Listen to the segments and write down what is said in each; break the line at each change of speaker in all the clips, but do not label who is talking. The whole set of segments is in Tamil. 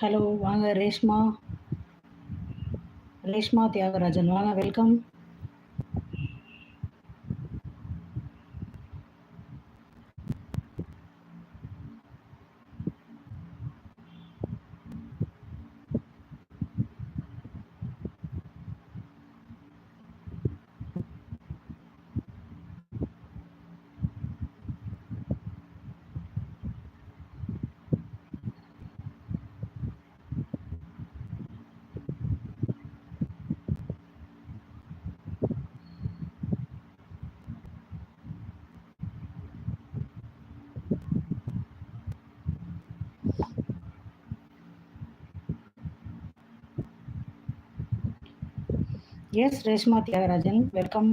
ஹலோ வாங்க ரேஷ்மா. ரேஷ்மா தியாகராஜன் வாங்க welcome yes Reshma Thiyagarajan welcome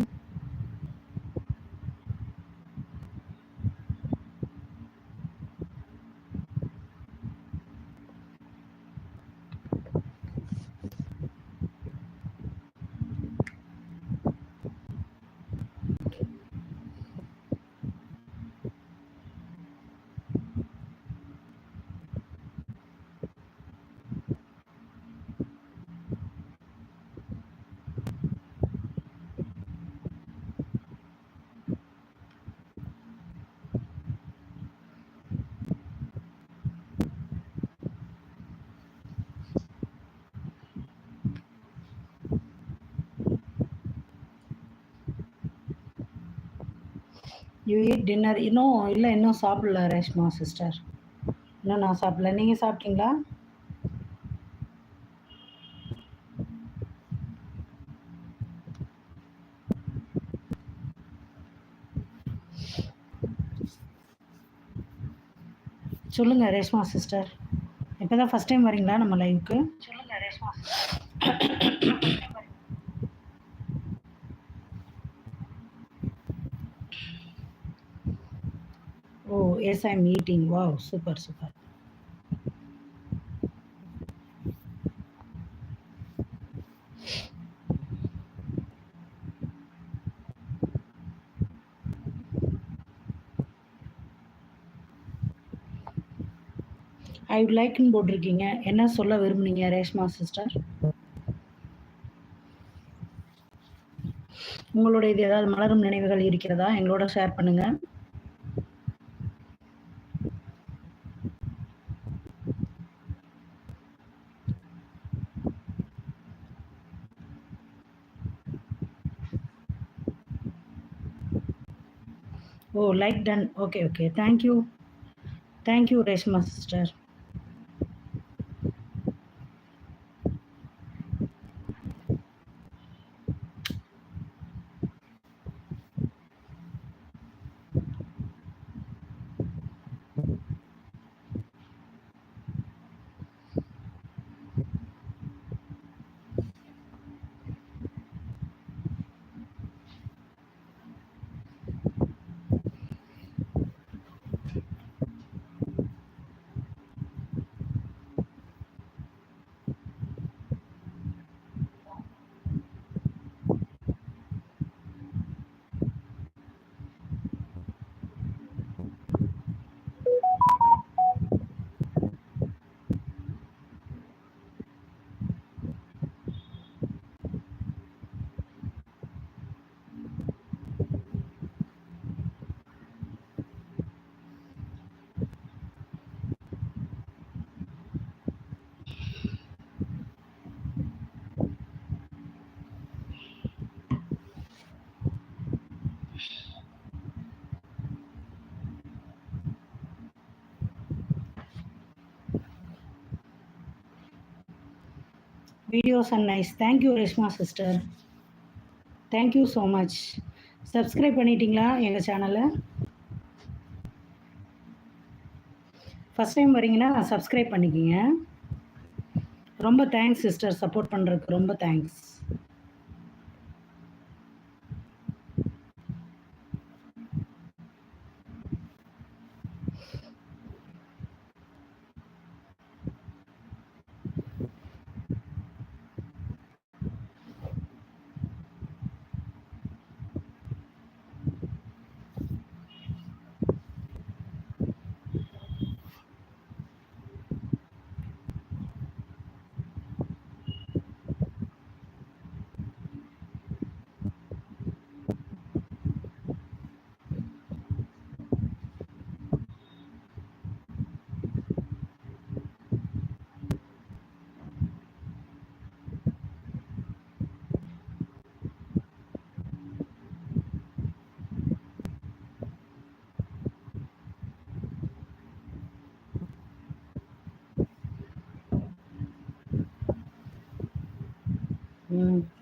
you eat dinner இன்னும் இல்லை இன்னும் சாப்பிடல ரேஷ்மா சிஸ்டர் இன்னும் நான் சாப்பிடல. நீங்கள் சாப்பிட்டீங்களா? சொல்லுங்கள் ரேஷ்மா சிஸ்டர் இப்போ தான் ஃபஸ்ட் டைம் வரீங்களா நம்ம லைவுக்கு சொல்லுங்கள் Reshma yes I am eating wow super super I would லைக்னு போட்டிருக்கீங்க. என்ன சொல்ல விரும்புனீங்க ரேஷ்மா சிஸ்டர் உங்களுடைய இது ஏதாவது மலரும் நினைவுகள் இருக்கிறதா? எங்களோட ஷேர் பண்ணுங்கள் ஓ like done okay okay thank you thank you Reshma sister videos and nice thank you Reshma sister thank you so much subscribe பண்ணிட்டீங்களா எங்கள் சேனலை ஃபஸ்ட் டைம் வரீங்கன்னா சப்ஸ்கிரைப் பண்ணிக்கிங்க. ரொம்ப தேங்க்ஸ் சிஸ்டர் சப்போர்ட் பண்ணுறதுக்கு ரொம்ப thanks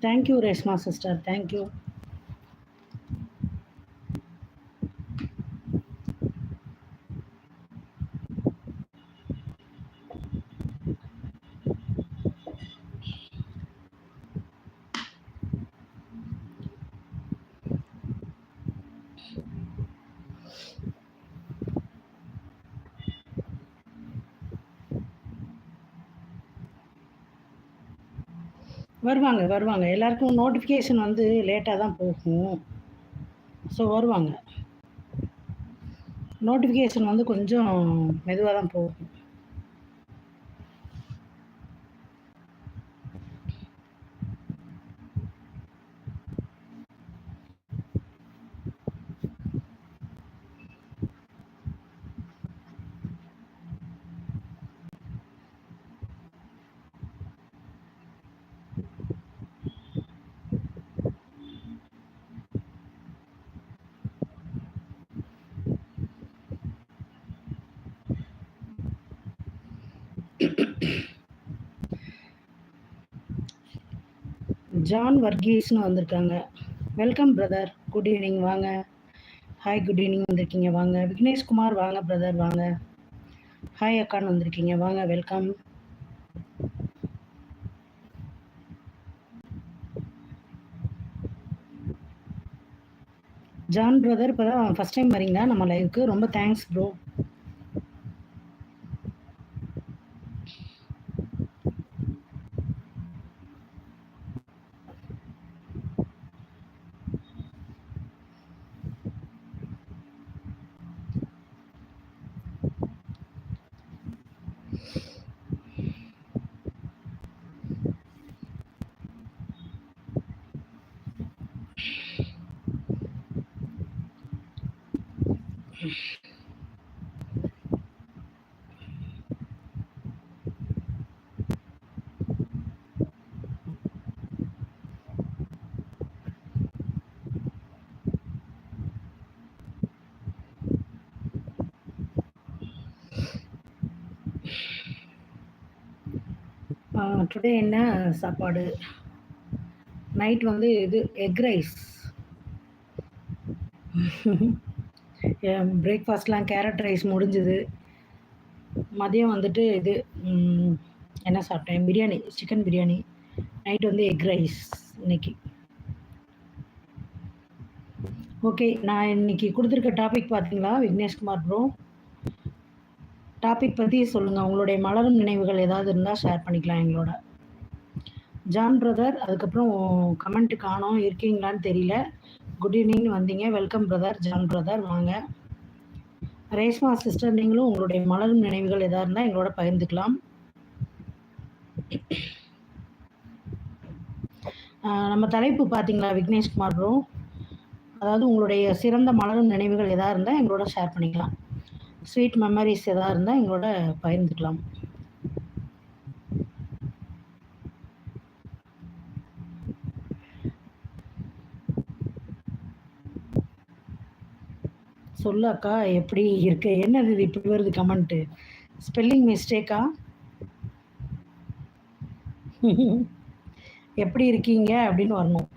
thank you Reshma sister thank you வருவாங்க வருவாங்க. எல்லாருக்கும் நோட்டிஃபிகேஷன் வந்து லேட்டாக தான் போகும். ஸோ வருவாங்க. நோட்டிஃபிகேஷன் வந்து கொஞ்சம் மெதுவாக தான் போகும். ஜான் வர்கீஸ்னு வந்திருக்காங்க. Welcome brother. Good evening. வாங்க. Hi good evening. வந்திருக்கீங்க. வாங்க. விக்னேஷ்குமார் வாங்க பிரதர். வாங்க. ஹாய் அக்கான்னு வந்திருக்கீங்க. வாங்க. வெல்கம். ஜான் பிரதர் இப்போ தான் ஃபஸ்ட் டைம் வரீங்களா? நம்ம லைவுக்கு ரொம்ப தேங்க்ஸ் ப்ரோ டுடே என்ன சாப்பாடு? நைட் வந்து இது எக் ரைஸ் பிரேக்ஃபாஸ்ட்லாம் கேரட் ரைஸ் முடிஞ்சுது. மதியம் வந்துட்டு இது என்ன சாப்பிட்டேன்? பிரியாணி சிக்கன் பிரியாணி. நைட் வந்து எக் ரைஸ் இன்னைக்கு. ஓகே நான் இன்னைக்கு கொடுத்துருக்க டாபிக் பார்த்தீங்களா? விக்னேஷ்குமார் ப்ரோ டாபிக் பற்றி சொல்லுங்கள் உங்களுடைய மலரும் நினைவுகள் ஏதாவது இருந்தால் ஷேர் பண்ணிக்கலாம் எங்களோட. ஜான் பிரதர் அதுக்கப்புறம் கமெண்ட் காணோம். இருக்கீங்களான்னு தெரியல. குட் ஈவினிங் வந்தீங்க. வெல்கம் பிரதர் ஜான் பிரதர் வாங்க. ரேஷ்மா சிஸ்டர் நீங்களும் உங்களுடைய மலரும் நினைவுகள் எதாக இருந்தால் எங்களோட பகிர்ந்துக்கலாம். நம்ம தலைப்பு பார்த்தீங்களா விக்னேஷ்குமார் ப்ரோ அதாவது உங்களுடைய சிறந்த மலரும் நினைவுகள் எதாக இருந்தால் எங்களோட ஷேர் பண்ணிக்கலாம். ஸ்வீட் மெமரிஸ் எதாக இருந்தால் எங்களோட பகிர்ந்துக்கலாம். சொல்லு அக்கா எப்படி இருக்கு? என்னது இது இப்படி வருது கமெண்ட்டு? ஸ்பெல்லிங் மிஸ்டேக்கா? எப்படி இருக்கீங்க? அப்படின்னு வரணும்.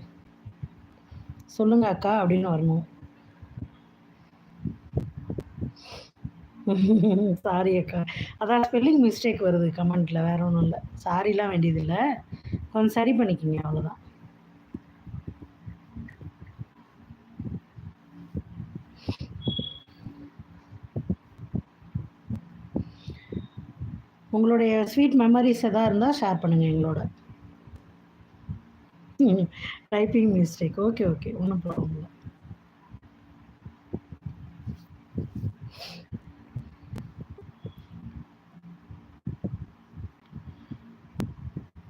சொல்லுங்க அக்கா அப்படின்னு வரணும். சாரி அக்கா. அதான் ஸ்பெல்லிங் மிஸ்டேக் வருது கமெண்ட்டில் வேற ஒன்றும் இல்லை. சாரிலாம் வேண்டியதில்லை. கொஞ்சம் சரி பண்ணிக்கிங்க அவ்வளோதான் உங்களுடைய ஸ்வீட் மெமரிஸ் எதாக இருந்தால் ஷேர் பண்ணுங்கள் எங்களோட. டைப்பிங் மிஸ்டேக் ஓகே ஓகே ஒன்றும் ப்ராப்ளம் இல்லை.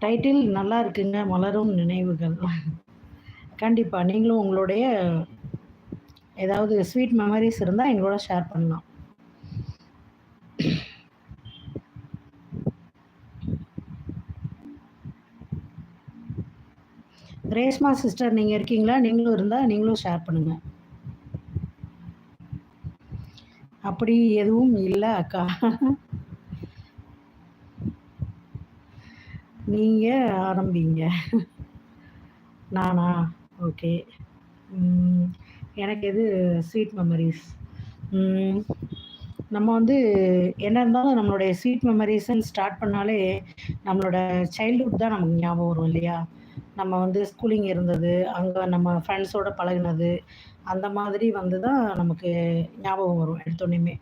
டைட்டில் நல்லா இருக்குங்க. மலரும் நினைவுகள். கண்டிப்பாக நீங்களும் உங்களுடைய ஏதாவது ஸ்வீட் மெமரிஸ் இருந்தால் எங்களோட ஷேர் பண்ணலாம். ரேஷ்மா சிஸ்டர் நீங்கள் இருக்கீங்களா நீங்களும் இருந்தால் நீங்களும் ஷேர் பண்ணுங்கள் அப்படி எதுவும் இல்லை அக்கா நீங்கள் ஆரம்பிங்க நானா? ஓகே. ம். எனக்கு எது ஸ்வீட் மெமரீஸ். நம்ம வந்து என்ன இருந்தாலும் நம்மளுடைய ஸ்வீட் மெமரிஸ்ன்னு ஸ்டார்ட் பண்ணாலே, நம்மளோட சைல்ட்ஹுட் தான் நமக்கு ஞாபகம் வரும் இல்லையா? நம்ம வந்து ஸ்கூலிங் இருந்தது, அங்கே நம்ம ஃப்ரெண்ட்ஸோட பழகுனது, அந்த மாதிரி வந்து தான் நமக்கு ஞாபகம் வரும் எடுத்தோடனே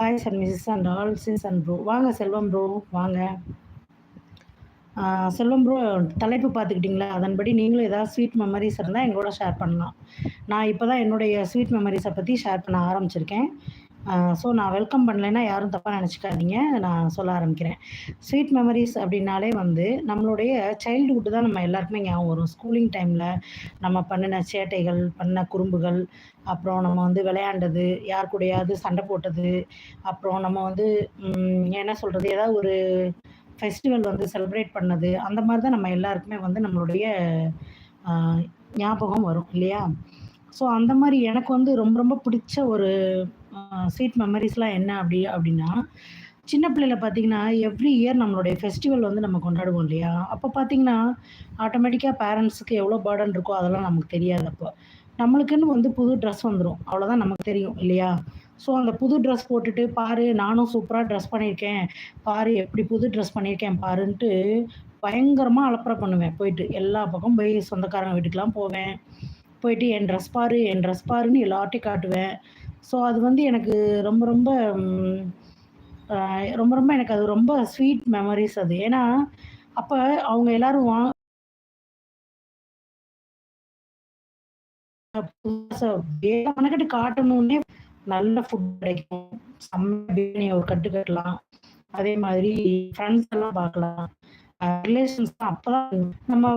hi sir missus and all sis and bro. வாங்க செல்வம் ப்ரோ, வாங்க. செல்வம் ப்ரோ தலைப்பு பார்த்துக்கிட்டிங்களா அதன்படி நீங்களும் ஏதாவது ஸ்வீட் மெமரிஸ் இருந்தால் எங்களோட ஷேர் பண்ணலாம். நான் இப்போ தான் என்னுடைய ஸ்வீட் மெமரிஸை பற்றி ஷேர் பண்ண ஆரம்பிச்சிருக்கேன். ஸோ நான் வெல்கம் பண்ணலைன்னா யாரும் தப்பாக நினச்சிக்காதீங்க நான் சொல்ல ஆரம்பிக்கிறேன். ஸ்வீட் மெமரிஸ் அப்படின்னாலே வந்து நம்மளுடைய சைல்டுஹுட்டு தான் நம்ம எல்லாருக்குமே ஞாபகம் வரும். ஸ்கூலிங் டைமில் நம்ம பண்ணுன சேட்டைகள், பண்ண குறும்புகள், அப்புறம் நம்ம வந்து விளையாண்டது, யார் கூடயாவது சண்டை போட்டது, அப்புறம் நம்ம வந்து என்ன சொல்கிறது ஏதாவது ஒரு ஃபெஸ்டிவல் வந்து செலிப்ரேட் பண்ணது, அந்த மாதிரி தான் நம்ம எல்லாருக்குமே வந்து நம்மளுடைய ஞாபகம் வரும் இல்லையா? ஸோ அந்த மாதிரி எனக்கு வந்து ரொம்ப ரொம்ப பிடிச்ச ஒரு ஸ்வீட் மெமரிஸ்லாம் என்ன அப்படி அப்படின்னா சின்ன பிள்ளையில பார்த்தீங்கன்னா, எவ்ரி இயர் நம்மளுடைய ஃபெஸ்டிவல் வந்து நம்ம கொண்டாடுவோம் இல்லையா? அப்போ பார்த்தீங்கன்னா, ஆட்டோமேட்டிக்காக பேரண்ட்ஸுக்கு எவ்வளோ பர்டன் இருக்கோ அதெல்லாம் நமக்கு தெரியாது அப்போ. நம்மளுக்குன்னு வந்து புது ட்ரெஸ் வந்துடும் அவ்வளோதான் நமக்கு தெரியும் இல்லையா? ஸோ அந்த புது ட்ரெஸ் போட்டுட்டு, பாரு நானும் சூப்பராக ட்ரெஸ் பண்ணியிருக்கேன். பாரு எப்படி புது ட்ரெஸ் பண்ணியிருக்கேன் பாருன்ட்டு, பயங்கரமாக அலப்பற பண்ணுவேன் போயிட்டு. எல்லா பக்கமும் போய் சொந்தக்காரங்க வீட்டுக்கெலாம் போவேன். போயிட்டு என் ட்ரெஸ் பாரு, என் ட்ரெஸ் பாருன்னு எல்லார்ட்டயும் காட்டுவேன். ஸோ அது வந்து எனக்கு ரொம்ப ரொம்ப ரொம்ப ரொம்ப எனக்கு அது ரொம்ப ஸ்வீட் மெமரிஸ் அது. ஏன்னா, அப்ப அவங்க எல்லாரும் வா மனக்கட்டு காட்டணும்னே நல்ல ஃபுட் கிடைக்கும். செம்ம பிரியாணி ஒரு கட்டு கட்டலாம். அதே மாதிரி ஃப்ரெண்ட்ஸ் எல்லாம் பார்க்கலாம். ரிலேஷன்ஸ் அப்போதான் நம்ம